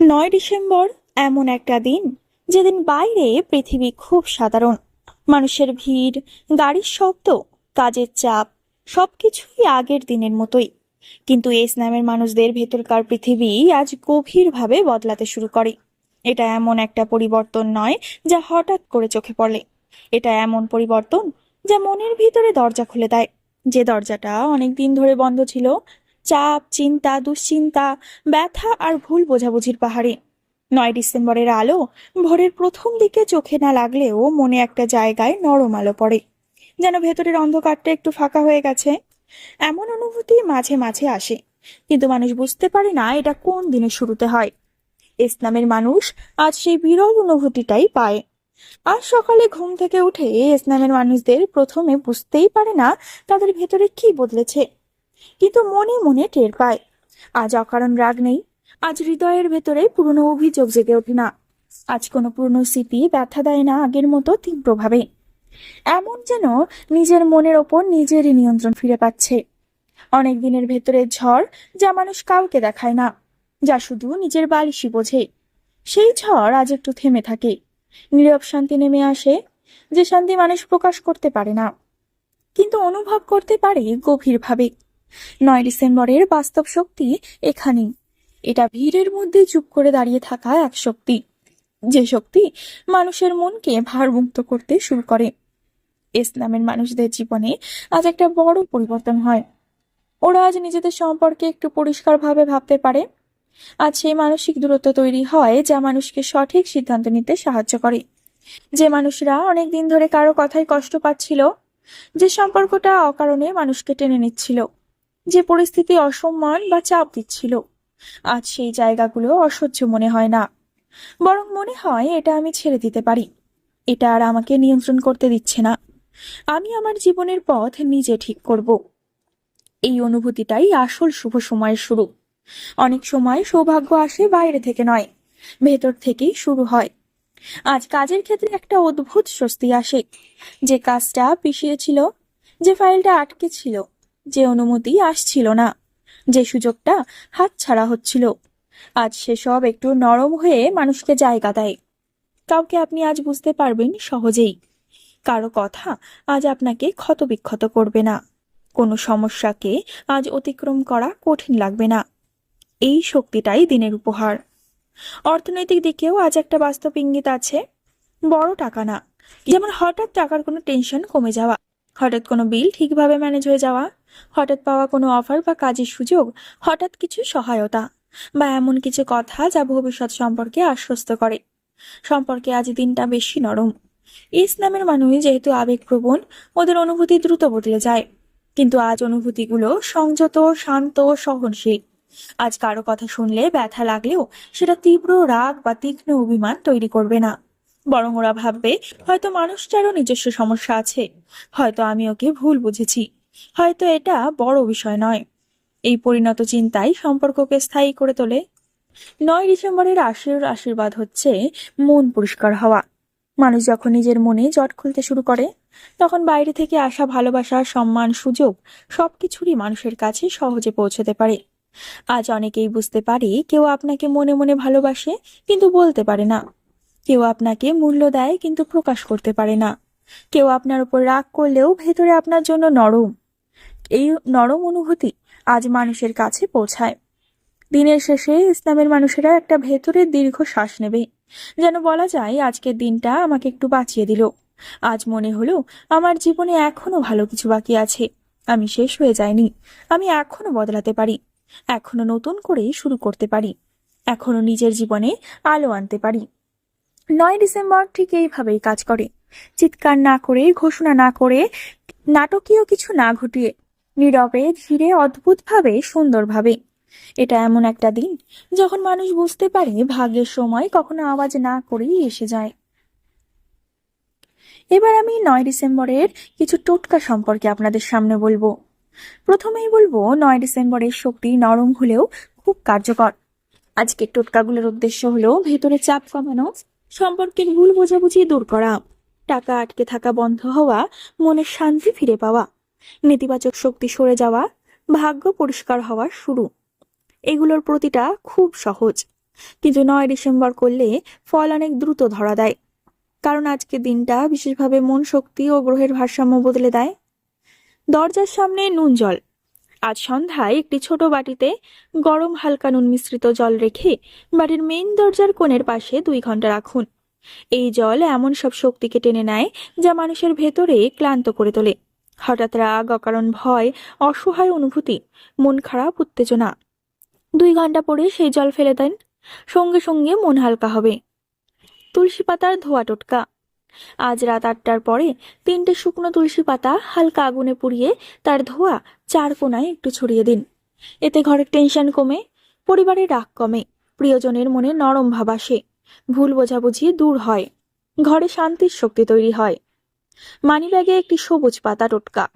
নয় ডিসেম্বর এমন একটা দিন যেদিন বাইরে পৃথিবী খুব সাধারণ। মানুষের ভিড়, গাড়ির শব্দ, কাজের চাপ, সবকিছুই আগের দিনের মতোই। কিন্তু এস নামের মানুষদের ভেতরকার পৃথিবী আজ গভীরভাবে বদলাতে শুরু করে। এটা এমন একটা পরিবর্তন নয় যা হঠাৎ করে চোখে পড়ে। এটা এমন পরিবর্তন যা মনের ভিতরে দরজা খুলে দেয়। যে দরজাটা অনেক দিন ধরে বন্ধ ছিল চাপ, চিন্তা, দুশ্চিন্তা, ব্যথা আর ভুল বোঝাবুঝির পাহাড়ে। নয় ডিসেম্বরের আলো ভোরের প্রথম দিকে চোখে না লাগলেও মনে একটা জায়গায় নরম আলো পড়ে। যেন ভেতরের অন্ধকারটা একটু ফাঁকা হয়ে গেছে। এমন অনুভূতি মাঝে মাঝে আসে, কিন্তু মানুষ বুঝতে পারে না এটা কোন দিনের শুরুতে হয়। ইসলামের মানুষ আজ সেই বিরল অনুভূতিটাই পায়। আজ সকালে ঘুম থেকে উঠে ইসলামের মানুষদের প্রথমে বুঝতেই পারে না তাদের ভেতরে কি বদলেছে। কিন্তু মনে মনে টের পায়। আজ অকারণ রাগ নেই, আজ হৃদয়ের ভেতরে পুরনো অভিযোগ জেগে ওঠে না। আজ কোনো পুরনো স্মৃতি ব্যথা দেয় না আগের মতো তীব্রভাবে। এমন যেন নিজের মনের ওপর নিজেরই নিয়ন্ত্রণ ফিরে পাচ্ছে। অনেক দিনের ভেতরে ঝড় যা মানুষ কাউকে দেখায় না, যা শুধু নিজের বালিশই বোঝে। সেই ঝড় আজ একটু থেমে থাকে। নীরব শান্তি নেমে আসে, যে শান্তি মানুষ প্রকাশ করতে পারে না। কিন্তু অনুভব করতে পারে গভীরভাবে। নয় ডিসেম্বরের বাস্তব শক্তি এখানেই। এটা ভিড়ের মধ্যে চুপ করে দাঁড়িয়ে থাকা এক শক্তি। যে শক্তি মানুষের মনকে ভারমুক্ত করতে শুরু করে। ইসলামের মানুষদের জীবনে আজ একটা বড় পরিবর্তন হয়। ওরা আজ নিজেদের সম্পর্কে একটু পরিষ্কারভাবে ভাবতে পারে। আজ সেই মানসিক দূরত্ব তৈরি হয় যা মানুষকে সঠিক সিদ্ধান্ত নিতে সাহায্য করে। যে মানুষরা অনেক দিন ধরে কারও কথায় কষ্ট পাচ্ছিল, যে সম্পর্কটা অকারণে মানুষকে টেনে নিচ্ছিল যে পরিস্থিতি অসম্মান বা চাপ দিচ্ছিল। আজ সেই জায়গাগুলো অসহ্য মনে হয় না। বরং মনে হয় এটা আমি ছেড়ে দিতে পারি। এটা আর আমাকে নিয়ন্ত্রণ করতে দিচ্ছে না। আমি আমার জীবনের পথ নিজে ঠিক করব। এই অনুভূতিটাই আসল শুভ সময়ের শুরু। অনেক সময় সৌভাগ্য আসে বাইরে থেকে নয়, ভেতর থেকেই শুরু হয়। আজ কাজের ক্ষেত্রে একটা অদ্ভুত স্বস্তি আসে। যে কাজটা পিছিয়েছিল যে ফাইলটা আটকে ছিল যে অনুমতি আসছিল না। যে সুযোগটা হাত ছাড়া হচ্ছিল। আজ সেসব একটু নরম হয়ে মানুষকে জায়গা দেয়। কাউকে আপনি আজ বুঝতে পারবেন সহজেই। কারও কথা আজ আপনাকে ক্ষতবিক্ষত করবে না। কোনো সমস্যাকে আজ অতিক্রম করা কঠিন লাগবে না। এই শক্তিটাই দিনের উপহার। অর্থনৈতিক দিকেও আজ একটা বাস্তব ইঙ্গিত আছে। বড় টাকা না। যেমন হঠাৎ টাকার কোনো টেনশন কমে যাওয়া, হঠাৎ কোনো বিল ঠিকভাবে ম্যানেজ হয়ে যাওয়া হঠাৎ পাওয়া কোনো অফার বা কাজের সুযোগ, হঠাৎ কিছু সহায়তা বা এমন কিছু কথা যা ভবিষ্যৎ সম্পর্কে আশ্বস্ত করে। সম্পর্কে আজ দিনটা বেশি নরম। ইসলামের মানুষ যেহেতু আবেগপ্রবণ, ওদের অনুভূতি দ্রুত বদলে যায়। কিন্তু আজ অনুভূতিগুলো সংযত, শান্ত, সহনশীল। আজ কারও কথা শুনলে ব্যথা লাগলেও সেটা তীব্র রাগ বা তীক্ষ্ণ অভিমান তৈরি করবে না। বরং ওরা ভাববে, হয়তো মানুষটারও নিজস্ব সমস্যা আছে। হয়তো আমি ওকে ভুল বুঝেছি। হয়তো এটা বড় বিষয় নয়। এই পরিণত চিন্তাই সম্পর্ককে স্থায়ী করে তোলে। নয় ডিসেম্বরের আশির আশীর্বাদ হচ্ছে মন পরিষ্কার হওয়া। মানুষ যখন নিজের মনে জট খুলতে শুরু করে, তখন বাইরে থেকে আসা ভালোবাসা, সম্মান, সুযোগ সবকিছুরই মানুষের কাছে সহজে পৌঁছতে পারে। আজ অনেকেই বুঝতে পারে কেউ আপনাকে মনে মনে ভালোবাসে কিন্তু বলতে পারে না। কেউ আপনাকে মূল্য দেয় কিন্তু প্রকাশ করতে পারে না। কেউ আপনার উপর রাগ করলেও ভেতরে আপনার জন্য নরম। এই নরম অনুভূতি আজ মানুষের কাছে পৌঁছায়। দিনের শেষে ইসলামের মানুষেরা একটা ভেতরের দীর্ঘ শ্বাস নেবে। যেন বলা যায়, আজকের দিনটা আমাকে একটু বাঁচিয়ে দিল। আজ মনে হলো, আমার জীবনে এখনও ভালো কিছু বাকি আছে। আমি শেষ হয়ে যাইনি। আমি এখনও বদলাতে পারি। এখনও নতুন করে শুরু করতে পারি। এখনও নিজের জীবনে আলো আনতে পারি। নয় ডিসেম্বর ঠিক এইভাবেই কাজ করে। চিৎকার না করে, ঘোষণা না করে, নাটকীয় কিছু না ঘটিয়ে নীরবে, ধীরে, অদ্ভুতভাবে, সুন্দরভাবে। এটা এমন একটা দিন যখন মানুষ বুঝতে পারে ভাগ্যের সময় কখনো আওয়াজ না করেই এসে যায়। এবার আমি নয় ডিসেম্বরের কিছু টোটকা সম্পর্কে আপনাদের সামনে বলব। প্রথমেই বলব, নয় ডিসেম্বরের শক্তি নরম হলেও খুব কার্যকর। আজকের টোটকাগুলোর উদ্দেশ্য হলো ভেতরে চাপ কমানো, সম্পর্কের ভুল বোঝাবুঝি দূর করা, টাকা আটকে থাকা বন্ধ হওয়া, মনের শান্তি ফিরে পাওয়া। নেতিবাচক শক্তি সরে যাওয়া, ভাগ্য পরিষ্কার হওয়া শুরু। এগুলোর প্রতিটা খুব সহজ। কিন্তু নয় ডিসেম্বর করলে ফল অনেক দ্রুত ধরা দেয়। কারণ আজকে দিনটা বিশেষভাবে মন শক্তি ও গ্রহের ভারসাম্য বদলে দেয়। দরজার সামনে নুন জল। আজ সন্ধ্যায় একটি ছোট বাটিতে গরম হালকা নুন মিশ্রিত জল রেখে বাড়ির মেইন দরজার কোণের পাশে দুই ঘণ্টা রাখুন। এই জল এমন সব শক্তিকে টেনে নেয় যা মানুষের ভেতরে ক্লান্ত করে তোলে। হঠাৎ রাগ, অকারণ ভয়, অসহায় অনুভূতি, মন খারাপ, উত্তেজনা। দুই ঘণ্টা পরে সেই জল ফেলে দেন। সঙ্গে সঙ্গে মন হালকা হবে। তুলসী পাতার ধোয়া টোটকা। আজ রাত আটটার পরে তিনটে শুকনো তুলসী পাতা হালকা আগুনে পুড়িয়ে তার ধোয়া চার কোনায় একটু ছড়িয়ে দিন। এতে ঘরের টেনশন কমে, পরিবারের রাগ কমে, প্রিয়জনের মনে নরম ভাব আসে। ভুল বোঝাবুঝি দূর হয়। ঘরে শান্তির শক্তি তৈরি হয়। মানিব্যাগে একটি সবুজ পাতা টোটকা।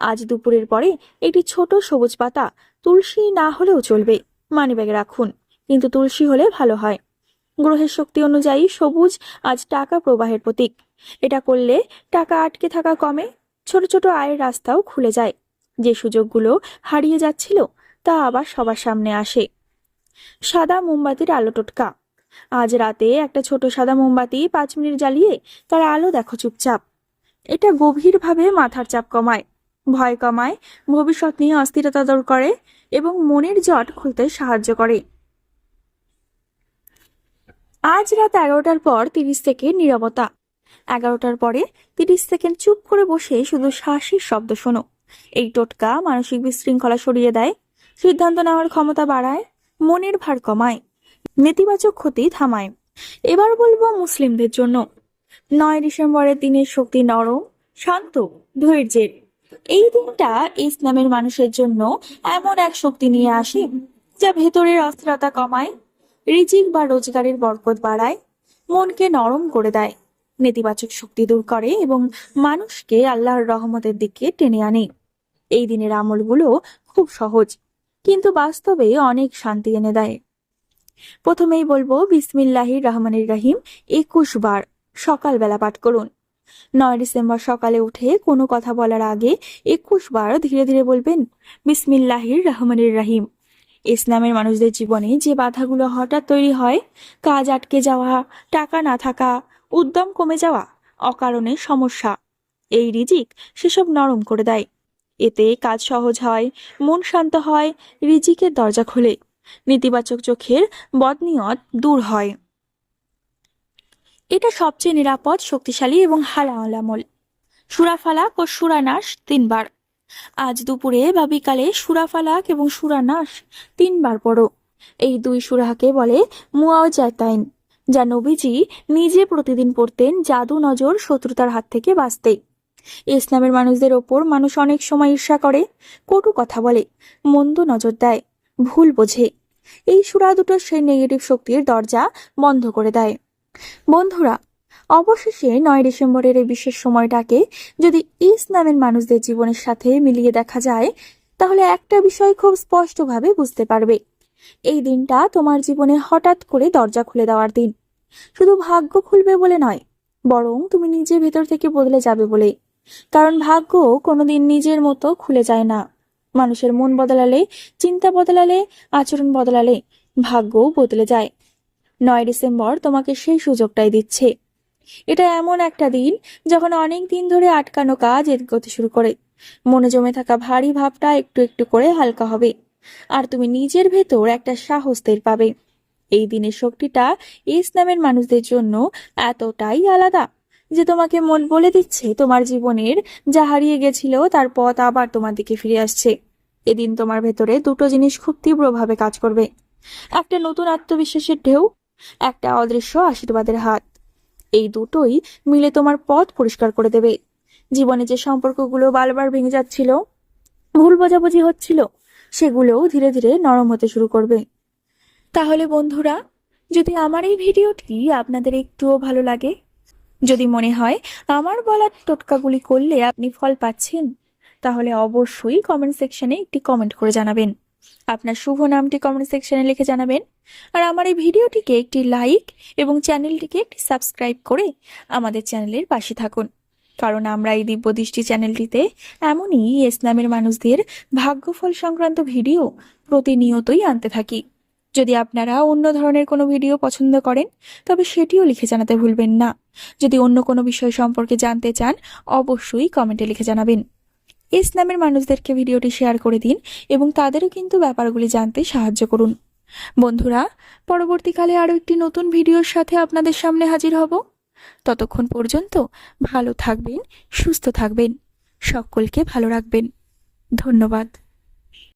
আজ দুপুরের পরে একটি ছোট সবুজ পাতা তুলসী না হলেও চলবে, মানিব্যাগে রাখুন, কিন্তু তুলসী হলে ভালো হয়। গ্রহের শক্তি অনুযায়ী সবুজ আজ টাকা প্রবাহের প্রতীক। এটা করলে টাকা আটকে থাকা কমে ছোট ছোট আয়ের রাস্তাও খুলে যায়। যে সুযোগগুলো হারিয়ে যাচ্ছিল, তা আবার সবার সামনে আসে। সাদা মোমবাতির আলো টোটকা। আজ রাতে একটা ছোট সাদা মোমবাতি পাঁচ মিনিট জ্বালিয়ে তার আলো দেখো চুপচাপ। এটা গভীরভাবে মাথার চাপ কমায়। ভয় কমায়, ভবিষ্যৎ নিয়ে অস্থিরতা দূর করে এবং মনের জট খুলতে সাহায্য করে। আজ রাত এগারোটার পর তিরিশ সেকেন্ড নীরবতা। এগারোটার পরে তিরিশ সেকেন্ড চুপ করে বসে শুধু শ্বাসের শব্দ শোনো। এই টোটকা মানসিক বিশৃঙ্খলা সরিয়ে দেয়, সিদ্ধান্ত নেওয়ার ক্ষমতা বাড়ায়, মনের ভার কমায়, নেতিবাচক ক্ষতি থামায়। এবার বলব মুসলিমদের জন্য। নয় ডিসেম্বরের দিনের শক্তি নরম, শান্ত, ধৈর্যের। এই দিনটা ইসলামের মানুষের জন্য এমন এক শক্তি নিয়ে আসে, যা ভেতরের অস্থিরতা কমায়, রিজিক বা রোজগারের বরকত বাড়ায়, মনকে নরম করে দেয়, নেতিবাচক শক্তি দূর করে এবং মানুষকে আল্লাহর রহমতের দিকে টেনে আনে। এই দিনের আমলগুলো খুব সহজ, কিন্তু বাস্তবে অনেক শান্তি এনে দেয়। প্রথমেই বলব, বিসমিল্লাহির রহমানির রাহিম, একুশ বার। সকালবেলা পাঠ করুন। নয় ডিসেম্বর সকালে উঠে কোনো কথা বলার আগে একুশ বার ধীরে ধীরে বলবেন, বিসমিল্লাহির রহমানির রাহিম। ইসলামের মানুষদের জীবনে যে বাধাগুলো হঠাৎ তৈরি হয়, কাজ আটকে যাওয়া, টাকা না থাকা, উদ্যম কমে যাওয়া, অকারণে সমস্যা, এই রিজিক সেসব নরম করে দেয়। এতে কাজ সহজ হয়, মন শান্ত হয়, রিজিকের দরজা খোলে। নেতিবাচক চোখের বদনিয়ত দূর হয়। এটা সবচেয়ে নিরাপদ, শক্তিশালী এবং হালাল আমল সুরাফালাক ও সুরানাশ তিনবার। আজ দুপুরে বা বিকালে সুরাফালাক এবং সুরানাশ তিনবার পড়ো। এই দুই সুরাহাকে বলে মুয়াওজাতাইন যা নবীজি নিজে প্রতিদিন পড়তেন জাদু নজর শত্রুতার হাত থেকে বাঁচতে ইসলামের মানুষদের ওপর মানুষ অনেক সময় ঈর্ষা করে, কটু কথা বলে, মন্দ নজর দেয়, ভুল বোঝে। এই সুরা দুটো সেই নেগেটিভ শক্তির দরজা বন্ধ করে দেয়। বন্ধুরা, অবশেষে নয় ডিসেম্বরের এই বিশেষ সময়টাকে যদি ইসলামের মানুষদের জীবনের সাথে মিলিয়ে দেখা যায়, তাহলে একটা বিষয় খুব স্পষ্টভাবে বুঝতে পারবে। এই দিনটা তোমার জীবনে হঠাৎ করে দরজা খুলে দেওয়ার দিন। শুধু ভাগ্য খুলবে বলে নয়, বরং তুমি নিজে ভেতর থেকে বদলে যাবে বলে। কারণ ভাগ্য কোনোদিন নিজের মতো খুলে যায় না। মানুষের মন বদলালে, চিন্তা বদলালে, আচরণ বদলালে ভাগ্যও বদলে যায়। নয় ডিসেম্বর তোমাকে সেই সুযোগটাই দিচ্ছে। এটা এমন একটা দিন যখন অনেক দিন ধরে আটকানো কাজ এগোতে শুরু করে। মনে জমে থাকা ভারী ভাবটা একটু একটু করে হালকা হবে। আর তুমি নিজের ভেতর একটা সাহস পাবে। এই দিনের শক্তিটা ইসলামের মানুষদের জন্য এতটাই আলাদা যে তোমাকে মন বলে দিচ্ছে তোমার জীবনের যা হারিয়ে গেছিল তার পথ আবার তোমার দিকে ফিরে আসছে। এদিন তোমার ভেতরে দুটো জিনিস খুব তীব্রভাবে কাজ করবে। একটা নতুন আত্মবিশ্বাসের ঢেউ একটা অদৃশ্য আশীর্বাদের হাত। এই দুটোই মিলে তোমার পথ পরিষ্কার করে দেবে। জীবনে যে সম্পর্কগুলো বারবার ভেঙে যাচ্ছিল, ভুল বোঝাবুঝি হচ্ছিল, সেগুলোও ধীরে ধীরে নরম হতে শুরু করবে। তাহলে বন্ধুরা, যদি আমার এই ভিডিওটি আপনাদের একটুও ভালো লাগে, যদি মনে হয় আমার বলার টোটকাগুলি করলে আপনি ফল পাচ্ছেন, তাহলে অবশ্যই কমেন্ট সেকশনে একটি কমেন্ট করে জানাবেন। আপনার শুভ নামটি কমেন্ট সেকশনে লিখে জানাবেন। আর আমার এই ভিডিওটিকে একটি লাইক এবং চ্যানেলটিকে একটি সাবস্ক্রাইব করে আমাদের চ্যানেলের পাশে থাকুন। কারণ আমরা এই দিব্যদৃষ্টি চ্যানেলটিতে এমনই ইসলামের মানুষদের ভাগ্যফল সংক্রান্ত ভিডিও প্রতিনিয়তই আনতে থাকি। যদি আপনারা অন্য ধরনের কোনো ভিডিও পছন্দ করেন, তবে সেটিও লিখে জানাতে ভুলবেন না। যদি অন্য কোনো বিষয় সম্পর্কে জানতে চান, অবশ্যই কমেন্টে লিখে জানাবেন। ইসলামের মানুষদেরকে ভিডিওটি শেয়ার করে দিন এবং তাদেরও কিন্তু ব্যাপারগুলি জানতে সাহায্য করুন। বন্ধুরা, পরবর্তীকালে আরও একটি নতুন ভিডিওর সাথে আপনাদের সামনে হাজির হব। ততক্ষণ পর্যন্ত ভালো থাকবেন, সুস্থ থাকবেন। সকলকে ভালো রাখবেন। ধন্যবাদ।